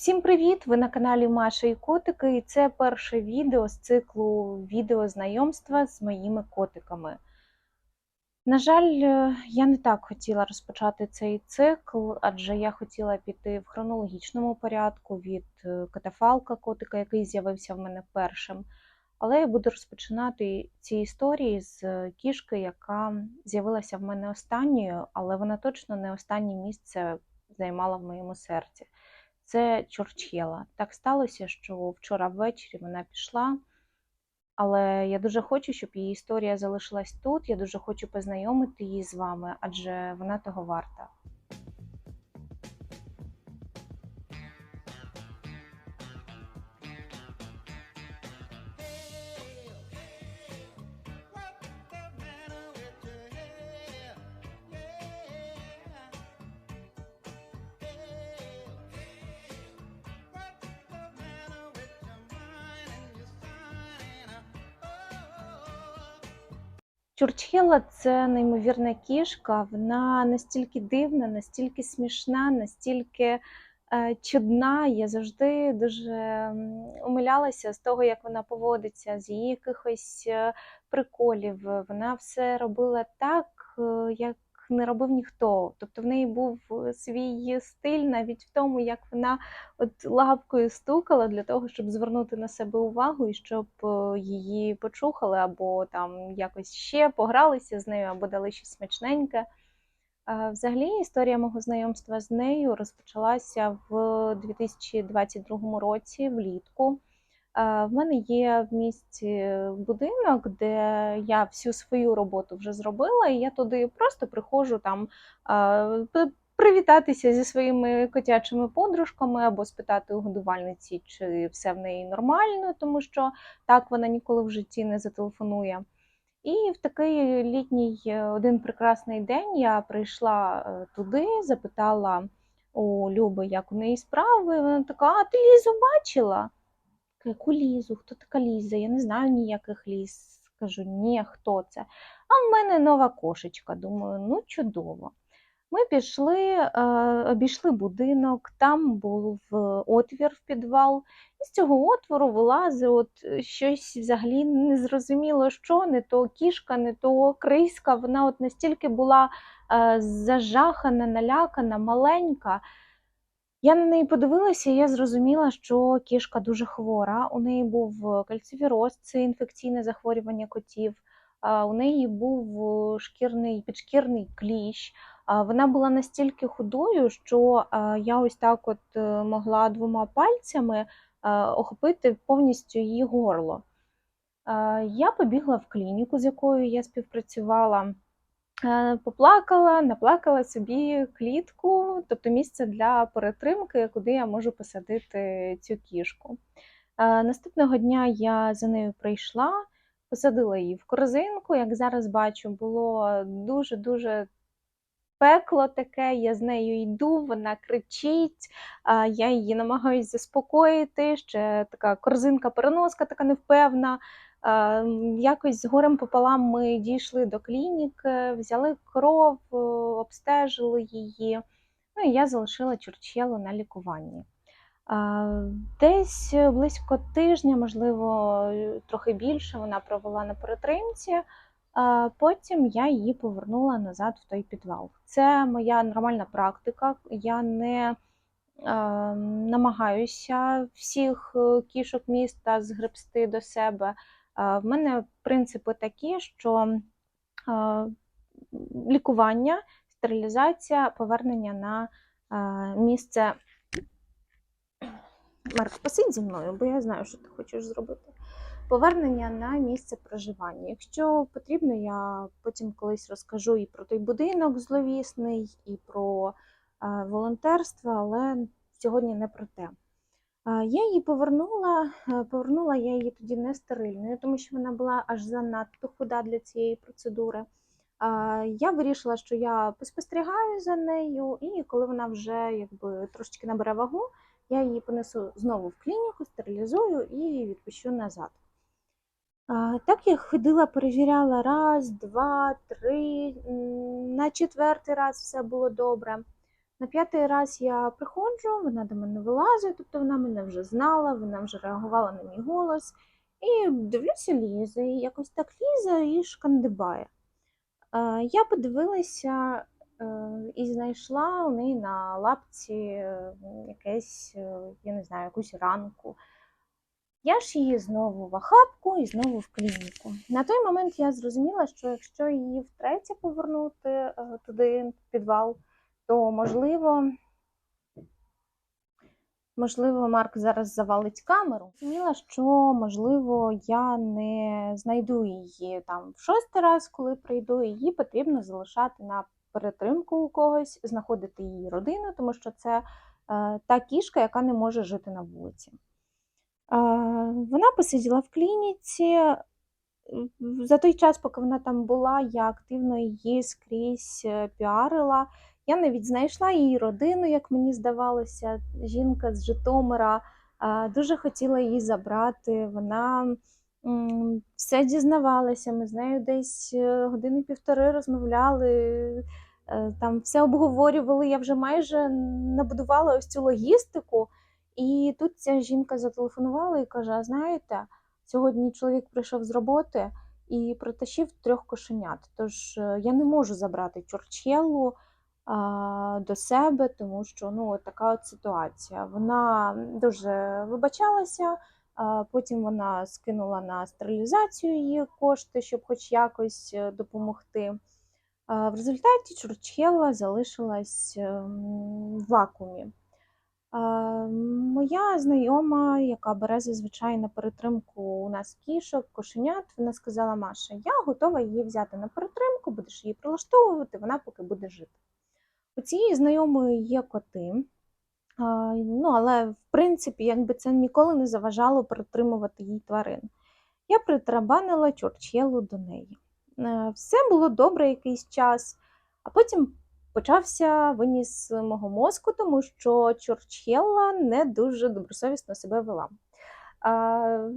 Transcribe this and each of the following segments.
Всім привіт! Ви на каналі Маша і Котики, і це перше відео з циклу відео знайомства з моїми котиками. На жаль, е, я не так хотіла розпочати цей цикл, адже я хотіла піти в хронологічному порядку від е, катафалка котика, який з'явився в мене першим. Але я буду розпочинати ці історії з е, кішки, яка з'явилася в мене останньою, але вона точно не останнє місце займала в моєму серці це Чорчхела. Так сталося, що вчора ввечері вона пішла, але я дуже хочу, щоб її історія залишилась тут. Я дуже хочу познайомити її з вами, адже вона того варта. Чурчхела це неймовірна кішка. Вона настільки дивна, настільки смішна, настільки е, чудна. Я завжди дуже умилялася з того, як вона поводиться, з її якихось е, приколів. Вона все робила так, е, як не робив ніхто. Тобто в неї був е, свій стиль навіть в тому, як вона от лапкою стукала для того, щоб звернути на себе увагу і щоб е, її почухали, або там якось ще погралися з нею, або дали щось смачненьке. Е, Взагалі, історія мого знайомства з нею розпочалася в 2022 році, влітку. В мене є в місті будинок, де я всю свою роботу вже зробила, і я туди просто приходжу там привітатися зі своїми котячими подружками або спитати у годувальниці, чи все в неї нормально, тому що так вона ніколи в житті не зателефонує. І в такий літній е, один прекрасний день я прийшла е, туди, запитала у Люби, як у неї справи. Вона така: А ти Лізу бачила? Яку Лізу? Хто така Ліза? Я не знаю ніяких Ліз. Кажу, ні, хто це? А в мене нова кошечка. Думаю, ну чудово. Ми пішли, е, обійшли будинок, там був е, отвір в підвал, і з цього отвору вилазить от е, щось взагалі незрозуміло що, не то кішка, не то криська. Вона от настільки була зажахана, налякана, маленька. Я на неї подивилася, і я зрозуміла, що кішка дуже хвора. У неї був е, кальцивіроз, це інфекційне захворювання котів. У неї був е, шкірний підшкірний кліщ. Вона була настільки худою, що я ось так от е, могла двома пальцями е, охопити повністю її горло. Е, Я побігла в клініку, з якою я співпрацювала. Е, Поплакала, наплакала собі клітку, тобто місце для перетримки, куди я можу посадити цю кішку. Е, Наступного дня я за нею прийшла, посадила її в корзинку. Як зараз бачу, було дуже-дуже пекло таке. Я з нею йду, вона кричить, я її намагаюся заспокоїти. Ще така корзинка-переноска, така невпевна. Е, Якось з горем пополам ми дійшли до клініки, взяли кров, е, обстежили її. Ну і я залишила чурчелу на лікуванні. Десь близько тижня, можливо, е, трохи більше, вона провела на перетримці. Потім я її повернула назад в той підвал. Це моя нормальна практика. Я не е, намагаюся всіх е, кішок міста згребсти до себе. В мене принципи такі, що лікування, стерилізація, повернення на місце. Марк, посидь зі мною, бо я знаю, що ти хочеш зробити. Повернення на місце проживання. Якщо потрібно, я потім колись розкажу і про той будинок зловісний, і про волонтерство, але сьогодні не про те. Я її повернула, е, повернула я її тоді не стерильною, тому що вона була аж занадто худа для цієї процедури. Я вирішила, що я поспостерігаю за нею, і коли вона вже якби трошечки набере вагу, я її понесу знову в клініку, стерилізую і відпущу назад. Так я ходила, перевіряла раз, два, три, на четвертий раз все було добре. На п'ятий раз я приходжу, вона до мене вилазить, тобто вона мене вже знала, вона вже реагувала на мій голос. І дивлюся, лізе, і якось так лізе і шкандибає. Е, Я подивилася е, і знайшла у неї на лапці е, якесь, я не знаю, якусь ранку. Я ж її знову в охапку і знову в клініку. На той момент я зрозуміла, що якщо її втретє повернути туди, в підвал, то можливо, можливо, Марк зараз завалить камеру. Зрозуміла, що можливо я не знайду її там в шостий раз, коли прийду. Її потрібно залишати на перетримку у когось, знаходити її родину, тому що це е, та кішка, яка не може жити на вулиці. Е, Вона посиділа в клініці. За той час, поки вона там була, я активно її скрізь е, піарила. Я навіть знайшла її родину, як мені здавалося. Жінка з Житомира дуже хотіла її забрати. Вона все дізнавалася. Ми з нею десь е, години півтори розмовляли, е, там все обговорювали. Я вже майже набудувала ось цю логістику. І тут ця жінка зателефонувала і каже: знаєте, сьогодні чоловік прийшов з роботи і притащив трьох кошенят. Тож е, я не можу забрати Чорчеллу а, до себе, тому що ну, така от ситуація. Вона дуже вибачалася, потім вона скинула на стерилізацію її кошти, щоб хоч якось е, допомогти. В результаті Чурчхела залишилась ем, в вакуумі. Моя знайома, яка бере зазвичай на перетримку у нас кішок, кошенят, вона сказала: Маша, я готова її взяти на перетримку, будеш її прилаштовувати, вона поки буде жити. У цієї знайомої є коти, ну, але в принципі, якби це ніколи не заважало перетримувати їй тварин. Я притарабанила чорчелу до неї. Е, Все було добре якийсь час, а потім почався виніс мого мозку, тому що Чорчелла не дуже добросовісно себе вела. А,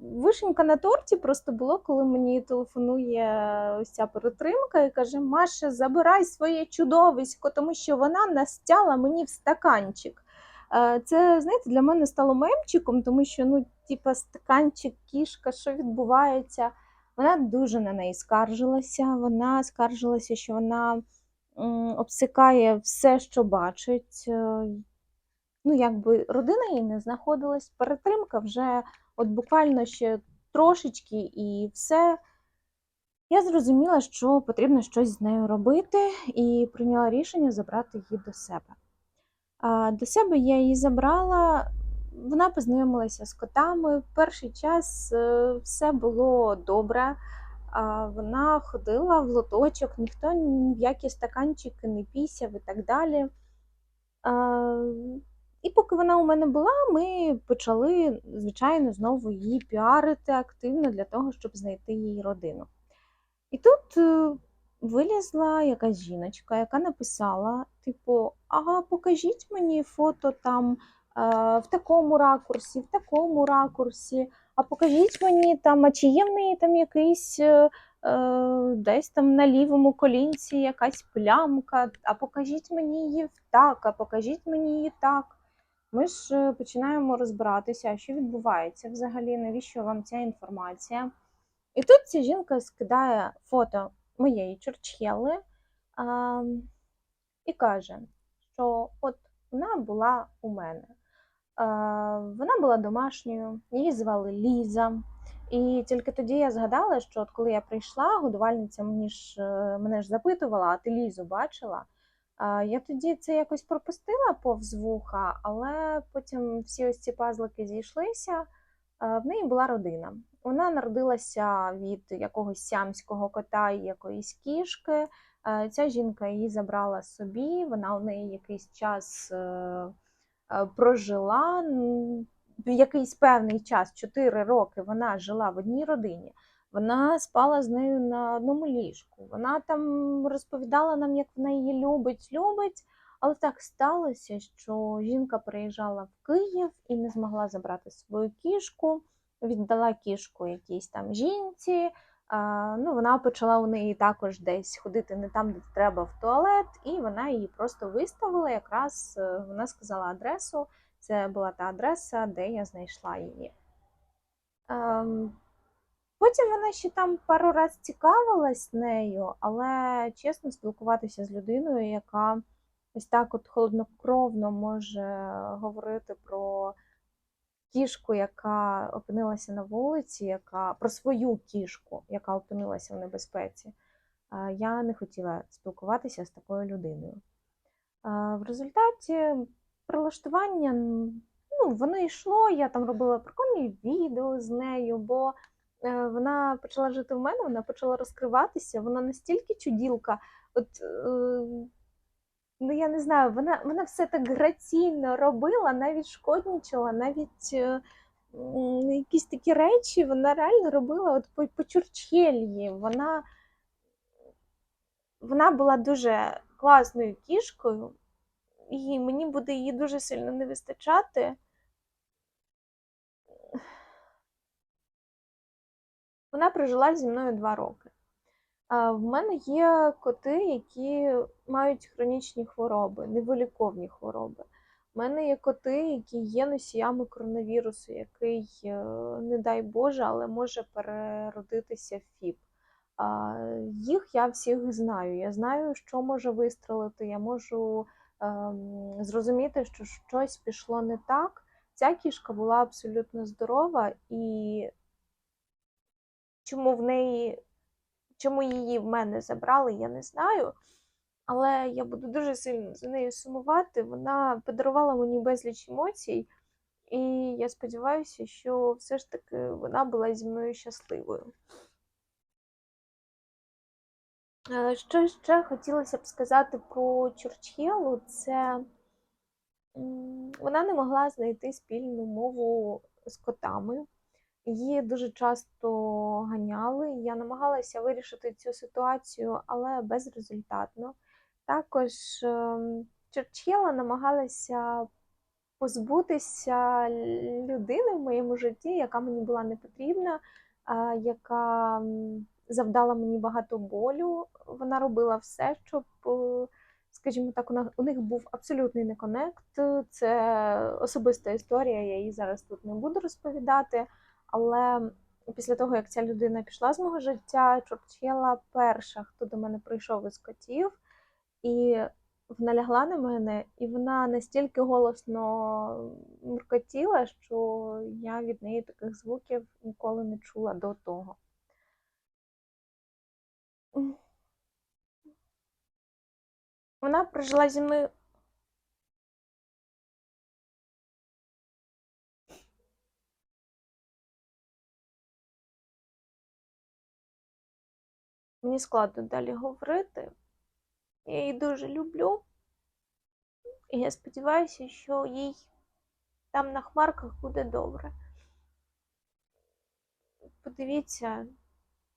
Вишенька на торті просто було, коли мені телефонує ось ця перетримка і каже: Маша, забирай своє чудовисько, тому що вона настяла мені в стаканчик. Е, Це, знаєте, для мене стало мемчиком, тому що, ну, типа, стаканчик, кішка, що відбувається. Вона дуже на неї скаржилася. Вона скаржилася, що вона обсикає все, що бачить. Ну, якби родина їй не знаходилась, перетримка вже от буквально ще трошечки і все. Я зрозуміла, що потрібно щось з нею робити, і прийняла рішення забрати її до себе. До себе я її забрала, вона познайомилася з котами. Перший час е, все було добре. Вона ходила в лоточок, ніхто ні в які стаканчики не пісяв і так далі. І поки вона у мене була, ми почали, звичайно, знову її піарити активно для того, щоб знайти її родину. І тут е, вилізла якась жіночка, яка написала: типу, ага, покажіть мені фото там е, в такому ракурсі, в такому ракурсі, а покажіть мені там, а чи є в неї там якийсь е, десь там на лівому колінці якась плямка, а покажіть мені її так, а покажіть мені її так. Ми ж е, починаємо розбиратися, що відбувається взагалі, навіщо вам ця інформація. І тут ця жінка скидає фото моєї чорчхели а, і каже, що от вона була у мене. Вона була домашньою, її звали Ліза. І тільки тоді я згадала, що от коли я прийшла, годувальниця мені ж, е, мене ж запитувала, а ти Лізу бачила? Я тоді це якось пропустила повз вуха, але потім всі ось ці пазлики зійшлися. В неї була родина. Вона народилася від якогось сямського кота і якоїсь кішки. Ця жінка її забрала собі, вона у неї якийсь час е, е, прожила. Якийсь певний час, 4 роки, вона жила в одній родині. Вона спала з нею на одному ліжку. Вона там розповідала нам, як вона її любить, любить. Але так сталося, що жінка приїжджала в Київ і не змогла забрати свою кішку віддала кішку якійсь там жінці. А, ну, вона почала у неї також десь ходити не там, де треба в туалет, і вона її просто виставила. Якраз е, вона сказала адресу. Це була та адреса, де я знайшла її. Потім вона ще там пару раз цікавилась нею, але чесно спілкуватися з людиною, яка ось так от холоднокровно може говорити про кішку, яка опинилася на вулиці, яка про свою кішку, яка опинилася в небезпеці. е, Я не хотіла спілкуватися з такою людиною. Е, В результаті прилаштування ну, воно йшло, я там робила прикольні відео з нею, бо вона почала жити в мене, вона почала розкриватися, вона настільки чуділка. От, е, ну, я не знаю, вона, вона все так граційно робила, навіть шкоднічала, навіть е, якісь такі речі вона реально робила от по, по чурчхельї. Вона, вона була дуже класною кішкою, і мені буде її дуже сильно не вистачати. Вона прожила зі мною два роки. В мене є коти, які мають хронічні хвороби, невиліковні хвороби. У мене є коти, які є носіями коронавірусу, який, е, не дай Боже, але може переродитися в ФІП. Їх я всіх знаю. Я знаю, що може вистрелити. Я можу ем, зрозуміти, що щось пішло не так. Ця кішка була абсолютно здорова, і чому в неї, чому її в мене забрали, я не знаю. Але я буду дуже сильно за нею сумувати. Вона подарувала мені безліч емоцій, і я сподіваюся, що все ж таки вона була зі мною щасливою. Е, Що ще хотілося б сказати про Чурчхелу, це вона не могла знайти спільну мову з котами. Її дуже часто ганяли. Я намагалася вирішити цю ситуацію, але безрезультатно. Також ем, Чурчхела намагалася позбутися людини в моєму житті, яка мені була не потрібна, яка завдала мені багато болю. Вона робила все, щоб, е, скажімо так, у них був абсолютний неконект. Це особиста історія, я її зараз тут не буду розповідати. Але після того, як ця людина пішла з мого життя, Чорчела перша, хто до мене прийшов із котів, і вона лягла на мене, і вона настільки голосно муркотіла, що я від неї таких звуків ніколи не чула до того. Вона прожила зі мною. Мені складно далі говорити. Я її дуже люблю. І я сподіваюся, що їй там на хмарках буде добре. Подивіться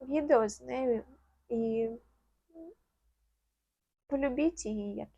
відео з нею і полюбіть її, як